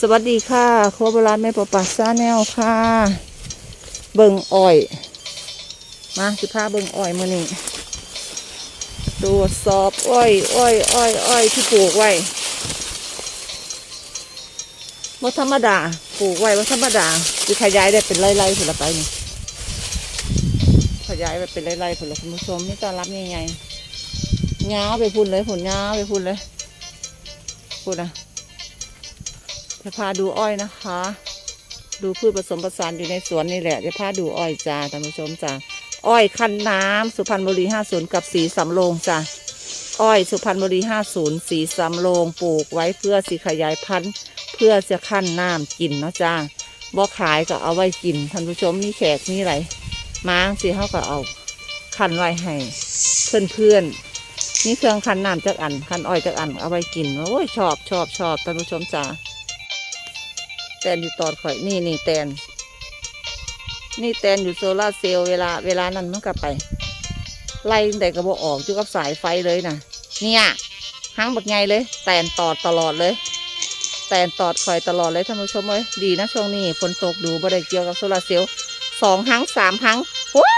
สวัสดีค่ะโคบราณแม่ปอปาซาแนลค่ะ เบิ่งอ้อย มาสิพาเบิ่งอ้อยมือนี้ตรวจสอบอ้อยอ้อยอ้อยอ้อยที่ปลูกไว้บ่ธรรมดาปลูกไว้บ่ธรรมดาสิขยายได้เป็นไร่ๆผลไปนี่ขยายไปเป็นไร่ๆผลคุณผู้ชมนี่ต้อนรับยังไงง้าไปพุ่นเลยผลง้าไปพุ่นเลยพุ่นนะ จะพาดูอ้อยนะคะ ดูพืชผสมผสานอยู่ในสวนนี่แหละจะพาดูอ้อยจ้าท่านผู้ชมจ้าอ้อยคันน้ำสุพรรณบุรีห้าศูนย์กับสีสำโรงจ้าอ้อยสุพรรณบุรีห้าศูนย์สีสำโรงปลูกไว้เพื่อสีขยายพันธุ์ เพื่อจะขั้นน้ำกินเนาะจ้าบ่ขายก็เอาไว้กินท่านผู้ชมมีแขกมีอะไรม้างสิเขาก็เอาคันไว้ให้เพื่อนเพื่อนๆนี่เครื่องคันน้ำจากอันคันอ้อยจากอันเอาไว้กินโอ้ยชอบชอบชอบท่านผู้ชมจ้า แตนอยู่ตอดข่อยนี่นี่แตน นี่แตนอยู่โซลาเซลล์เวลาเวลานั้นมันก็ไป ไล่แต่กระบอกออกจุกับสายไฟเลยนะเนี่ยหางบักไงเลย แตนตอดตลอดเลย แตนตอดข่อยตลอดเลยท่านผู้ชมเอ้ยดีนะช่วงนี้ฝนตกดูบ่ได้เกี่ยวกับโซลาเซลล์สองหางสามหางว้า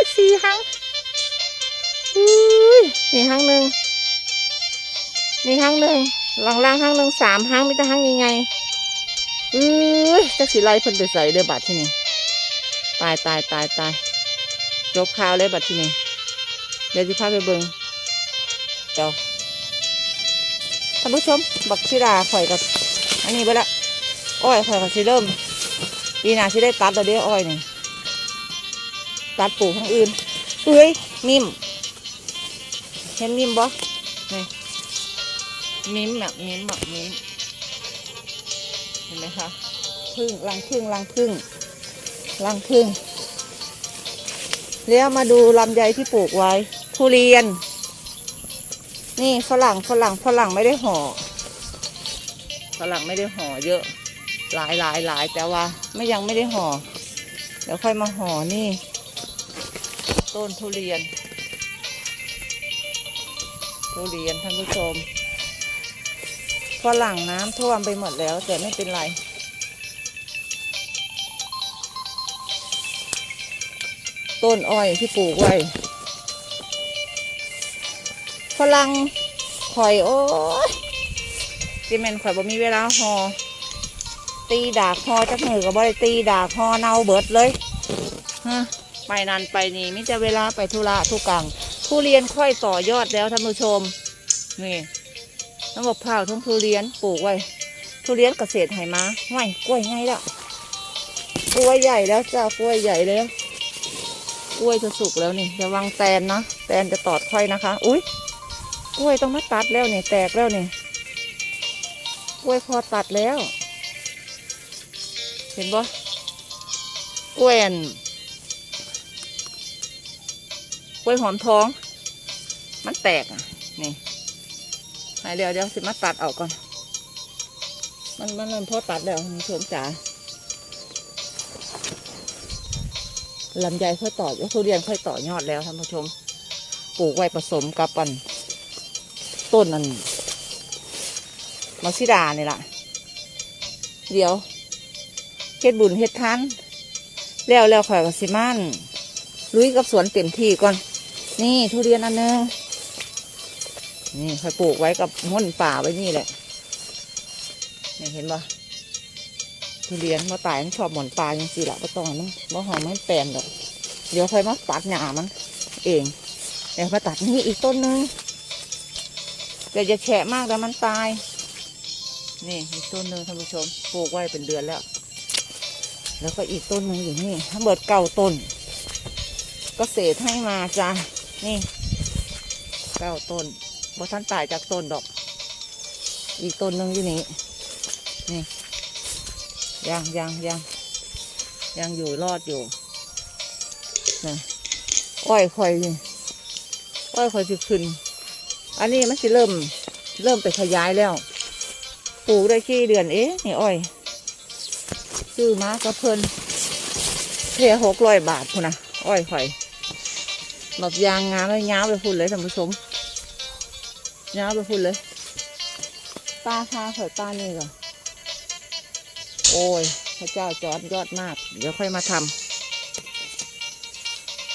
ยสี่หางนี่หางหนึ่งนี่หางหนึ่งหลังล่างหางหนึ่งสามหางมีแต่หางยังไง เอ้ยจักสิไล่เพิ่นไปใส่เด้อบัดที่นี่ตายตายตายตายจบข่าวเลยบัดที่นี่เดี๋ยวจะพาไปเบิงเดี๋ยวท่านผู้ชมบักชิดาข่อยกับอันนี้ไปละอ้อยข่อยกับสิเริ่มปีหน้าสิได้ตัดแล้วเด้ออ้อยนี่ตัดปลูกทางอื่นเอ้ยมิมเห็นมิมบ่นี่มิมแบบมิมแบบมิม ห็นไหมคะพึ่งรังพึ่งรังพึ่งรังพึ่งแล้วมาดูลำไยที่ปลูกไว้ ทุเรียน นี่ฝรั่งฝรั่งฝรั่งไม่ได้ห่อฝรั่งไม่ได้ห่อเยอะ หลายหลายหลายแต่ว่า ไม่ยังไม่ได้ห่อเดี๋ยวค่อยมาห่อนี่ ต้นทุเรียน ทุเรียนท่านผู้ชม ฝรั่งน้ำท่วมไปหมดแล้ว แต่ไม่เป็นไร ต้นอ้อยที่ปลูกไว้ฝรั่งข่อยโอ้ยจิแมนข่อยบ่มีเวลาหอ ตีดากหอจักมือกับบ่ได้ตีดากหอเน่าเบิดเลยฮะไปนันไปนี่มิจะเวลาไปธุระทุกกังทุเรียนค่อยต่อยอดแล้วท่านผู้ชมนี่ น้ำมะพร้าวทั้งทุเรียนปลูกไว้ ทุเรียนเกษตรไหมาไม่กล้วยไงละกล้วยใหญ่แล้วจ้ากล้วยใหญ่แล้วกล้วยจะสุกแล้วนี่ระวังแตนนะแตนจะตอดค่อยนะคะ อุ้ยกล้วยต้องมาตัดแล้วนี่แตกแล้วนี่กล้วยพอตัดแล้ว เห็นปะกล้วยอันกล้วยหอมทอง มันแตกอะนี่ ไหนเดี๋ยวเดี๋ยวสิมาตัดออกก่อน มันมันมันพอตัดแล้วคุณชมจ๋าลำไยค่อยต่อทุเรียนค่อยต่อยอดแล้วท่านผู้ชม ปลูกไว้ผสมกับปันต้นนันมัซิดาเนี่ยล่ะ เดี๋ยวเฮ็ดบุญเฮ็ดทันแล้วแล้วข่อยกับสิมานลุยกับสวนเต็มที่ก่อน นี่ทุเรียนอันหนึง นี่ค่อยปลูกไว้กับม้นป่าไว้นี่แหละนี่เห็นปะทุเรียนมาตายมันชอบหมอนป่ายังสิละก็ต้องมันมาหอมมันแปลนดอกเดี๋ยวค่อยมาตัดหญ้ามันเอง เดี๋ยวมาตัดนี่อีกต้นนึงแต่จะแฉะมากแล้วมันตาย นี่อีกต้นหนึ่งท่านผู้ชมปลูกไว้เป็นเดือนแล้ว แล้วก็อีกต้นหนึ่งอยู่นี่ทั้งหมดเก้าต้น ก็เศษให้มาจ้านี่เก้าต้น บ่ท่านตายจากต้นดอก อีกต้นหนึ่งอยู่นี่นี่ยังยังยังยังอยู่รอดอยู่นะอ้อยคอยอ้อยคอยจะขึ้น อันนี้มันจะเริ่ม เริ่มไปขยายแล้วปลูกได้กี่เดือนเอ๊ะนี่อ้อย ซื้อมาก็เพิ่นเพียหกร้อยบาทพุ่นนะอ้อยคอยแบบยางงามเลยยาวไปพุ่นเลยท่านผู้ชม ย้ายไปพุ่นเลยตาคาเผยตานี่ก่อนโอ้ย พระเจ้าจอดยอดมาก เดี๋ยวค่อยมาทำ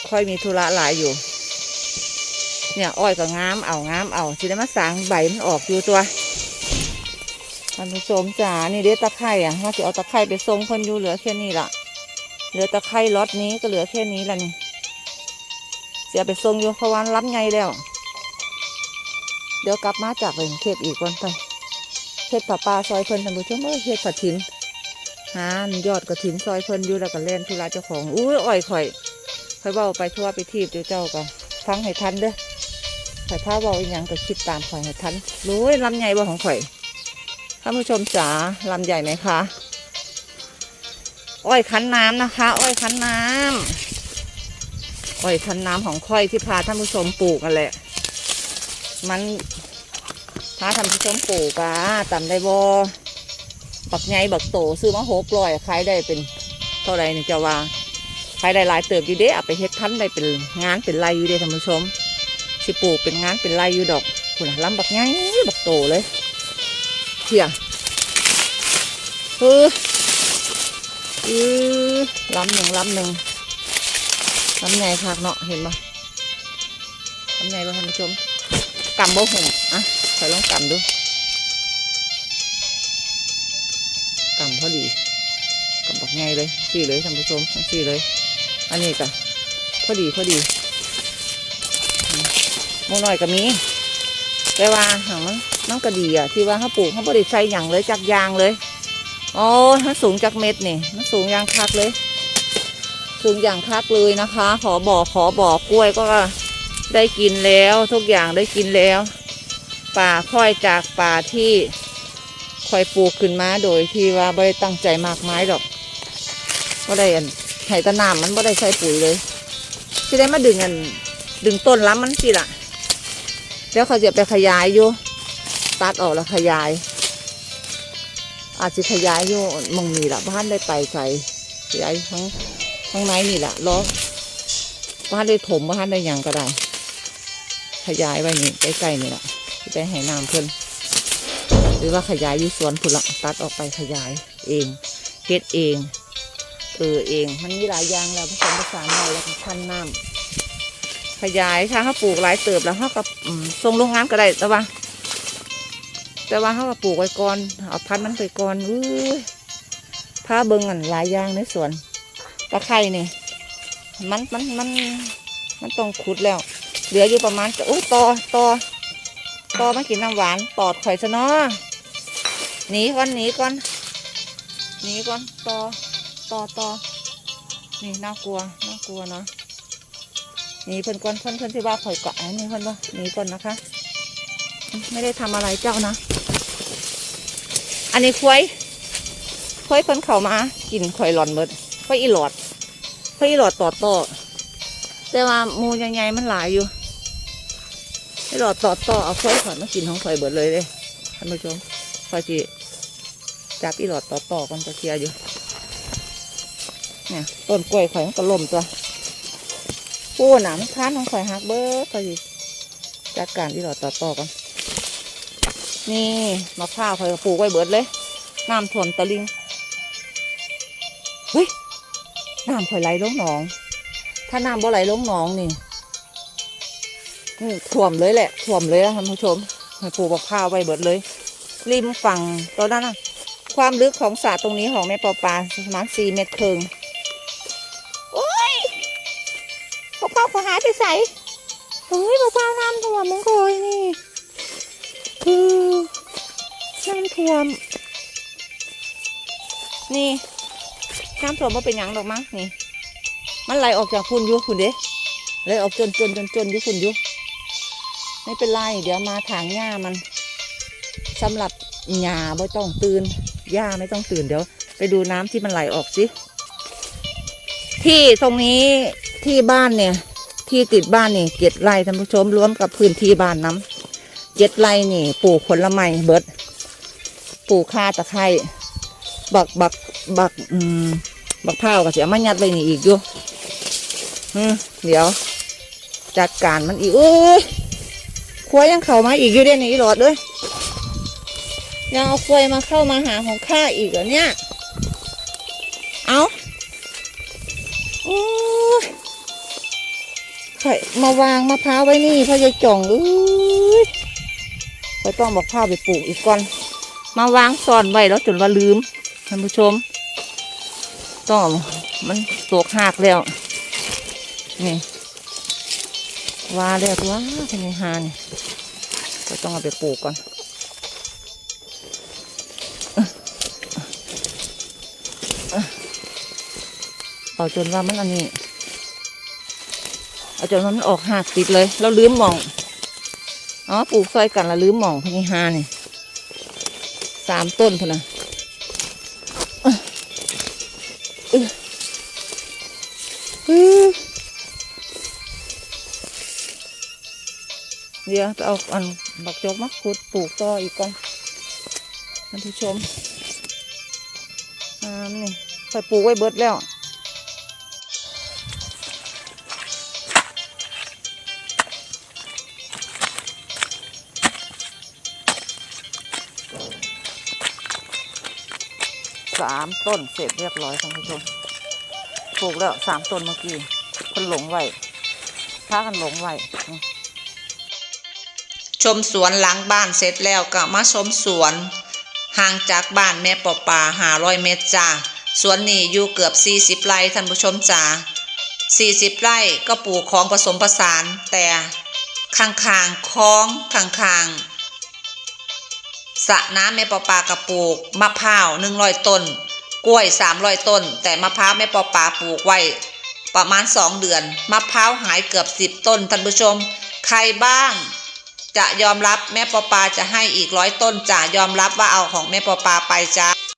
ค่อยมีธุระหลายอยู่ เนี่ยอ้อยก็งามเอางามเอาสิได้มาสางใบมันออกอยู่ตัวท่านผู้ชมจ๋านี่เด็ดตะไคร่อะว่าจะเอาตะไคร่ไปทรงเพิ่นอยู่เหลือแค่นี้ละเหลือตะไคร่ล็อตนี้ก็เหลือแค่นี้ละนี่เสียไปทรงอยู่เพราะว่ารับไงแล้ว เดี๋ยวกลับมาจากไปกรุงเทพอีกวันไปเทศป่าปลาซอยเพิ่นท่านผู้ชมเอ้ยเทศผัดถิ่นหายอดกระถิ่นซอยเพิ่นอยู่แล้วก็เล่นธุระเจ้าของอุ้ยอ้อยข่อยข่อยเบาไปทั่วไปทีบเดี๋ยวเจ้าก็ฟังให้ทันเด้อข่อยพาเบาอีหยังก็คิดตามข่อยให้ทันรู้ยลำใหญ่บ่ของข่อยท่านผู้ชมจ๋าลำใหญ่ไหมคะอ้อยคั้นน้ำนะคะ อ้อยคั้นน้ำอ้อยคั้นน้ำของข่อยที่พาท่านผู้ชมปลูกกันแหละ มันพาทำที่ชมปูกอะตำได้บอบักไงบักโตซื้อมาหกร้อยขายได้เป็นเท่าไหรนี่จะว่าขายได้หลายเติบอยู่เด้เอาไปเฮ็ดพันได้เป็นงานเป็นไรอยู่เด้ท่านผู้ชมสิปลูกเป็นงานเป็นไรอยู่ดอกคุณลำบักไงบักโตเลยเที่ยเออเออลำหนึ่งลำหนึ่งลำไงคักเนาะเห็นปะลำไงบ่ท่านผู้ชม กำบ่หุ่มอะคอยลองกำดูกำพอดีกำบอกง่ายเลยสี่เลยท่านผู้ชมทั้งสี่เลย อันนี้ก็พอดีพอดีมูน้อยก็มีแต่ว่าหางมันมันก็ดีอะที่ว่าเขาปลูกเขาบริใส่หยังเลยจากยางเลยอ๋อมันสูงจากเม็ดนี่มันสูงยางคักเลย สูงอย่างคักเลยนะคะ ขอบอกขอบอกกล้วยก็ ได้กินแล้วทุกอย่างได้กินแล้ว ป่าค่อยจากป่าที่ค่อยปลูกขึ้นมาโดยที่ว่าไม่ได้ตั้งใจมากไม้ดอกก็ได้อันไห้ตะนามมันไม่ได้ใช้ปุ๋ยเลยที่ได้มาดึงอันดึงต้นล้ำมันสิล่ะเดี๋ยวเขาจะไปขยายอยู่ตัดออกแล้วขยาย อาจจะขยายอยู่มองนี่ละบ้านได้ไปไกลขยายทั้งทั้งในนี่แหละล้อบ้านได้ถมบ้านได้ยังก็ได้ ขยายไว้นี่ใกล้ๆนี่แหละที่ได้ให้น้ำเพิ่นหรือว่าขยายอยู่สวนพุ่นละตัดออกไปขยายเองเฮ็ดเองเออเอง มันมีหลายอย่างแล้วผสมผสานไว้แล้วก็พันน้ำขยายถ้าเขาปลูกหลายเติบแล้วเขาก็อืมส่งโรงงานก็ได้แต่ว่า แต่ว่าเขาก็ปลูกไว้ก่อนเอาพันมันไปก่อนอื้อผ้าเบิงอันหลายอย่างในสวนตะไคร่นี่มันมันมันมันต้องขุดแล้ว เหลืออยู่ประมาณโอ้ต่อต่อต่อมากินน้ำหวานตอดข่อยซะเนาะหนีก่อนหนีก่อนหนีก่อนต่อต่อต่อนี่น่ากลัวน่ากลัวเนาะหนีเพิ่นก่อนเพิ่นเพิ่นที่ว่าข่อยเกาะนนี้เพิ่นว่าหนีก่อนนะคะ ไม่ได้ทำอะไรเจ้านะ อันนี้ควายควายเพิ่นเข้ามากินข่อยหลอนเบิดควายอีหลอดควายอีหลอดต่อต่อแต่ว่ามูใหญ่ๆมันหลายอยู่ ให้หลอดต่อต่อเอาค่อยข่อยมากินของข่อยเบิดเลยเลยท่านผู้ชมข่อยจีจับอีหลอดต่อต่อกันจะเคลียร์อยู่เนี่ยต้นกล้วยข่อยมันก็ล่มตัวปูหนามนค้านของข่อยหักเบิดข่อยสิจัดการอีหลอดต่อต่อกันนี่มะพร้าวข่อยปลูกไว้เบิดเลยน้ำท่วมตะลิงเฮ้ยน้ำข่อยไหลลงหนอง ถ้าน้ำบ่ไหลลงหนองนี่ ท่วมเลยแหละท่วมเลยนะท่านผู้ชมปลูกบักข้าวไว้เบิดเลย ริมฝั่งตอนนั้นนะความลึกของสระตรงนี้ของแม่ปอปลาประมาณสี่เมตรครึ่งโอ้ยบักข้าวเขาหายไปใส่เฮ้ยบักข้าวน้ำท่วมมึงโอยนี่คือน้ำท่วม นี่น้ำท่วมว่าเป็นยังดอกมั้งนี่ มันไหลออกจากพุ่นอยู่คุณเด้ไหลออกจนจนจนจนอยู่คุณอยู่ ไม่เป็นไรเดี๋ยวมาถางหญ้ามันสำหรับหญ้าไม่ต้องตื่นหญ้าไม่ต้องตื่นเดี๋ยว ไปดูน้ำที่มันไหลออกสิที่ตรงนี้ที่บ้านเนี่ย ที่ติดบ้านนี่เจ็ดไร่ท่านผู้ชมรวมกับพื้นที่บ้านน้ำเจ็ดไร่นี่ปลูกผลไม้เบิดปลูกข่าตะไคร้บักบักบักอืมบักพร้าวก็เสียมายัดไว้นี่อีกอยู่เดี๋ยว จัดการมันอีกอ้ย ควายยังเข้ามาอีกอยู่เด่นนี่หลอดเลยยังเอาควายมาเข้ามาหาของข้าอีกเหรอเนี่ย เอาโอ้ยไข่มาวางมะพร้าวไว้นี่พ่อยายจ่องเอ้ยไปต้องบอกข้าวไปปลูกอีกก่อน มาวางซ่อนไว้แล้วจนว่าลืมท่านผู้ชม ต้องมันตกหักแล้ว นี่ ว่าแล้วตัวเป็นไงฮานี่ก็ต้องเอาไปปลูกก่อนเอาจนว่ามันอันนี้เอาจนว่ามันออกหักติดเลยแล้วลืมมองอ๋อปลูกซอยกันแล้วลืมมองพญิฮานี่สามต้นพนนะ เดี๋ยวไปเอาอันบักจกมาขุดปลูกต่ออีกก่อนท่านผู้ชมอ่านี่ใส่ปลูกไว้เบิดแล้วสามต้นเสร็จเรียบร้อยท่านผู้ชมปลูกแล้วสามต้นเมื่อกี้คนหลงไว้พากันหลงไว้ ชมสวนหลังบ้านเสร็จแล้วก็มาชมสวนห่างจากบ้านแม่ปอป่าหาร้อยเมตรจ้าสวนนี้อยู่เกือบสี่สิบไร่ท่านผู้ชมจ้าสี่สิบไร่ก็ปลูกของผสมผสาน แต่ข้างๆคลองข้างๆสระน้ำแม่ปอปากระปลูกมะพร้าวหนึ่งร้อยต้น กล้วยสามร้อยต้น แต่มะพร้าวแม่ปอปาปลูกไว้ ประมาณสองเดือน มะพร้าวหายเกือบสิบต้นท่านผู้ชม ใครบ้าง จะยอมรับแม่ปอปาจะให้อีกร้อยต้นจะยอมรับว่าเอาของแม่ปอปาไปจ้า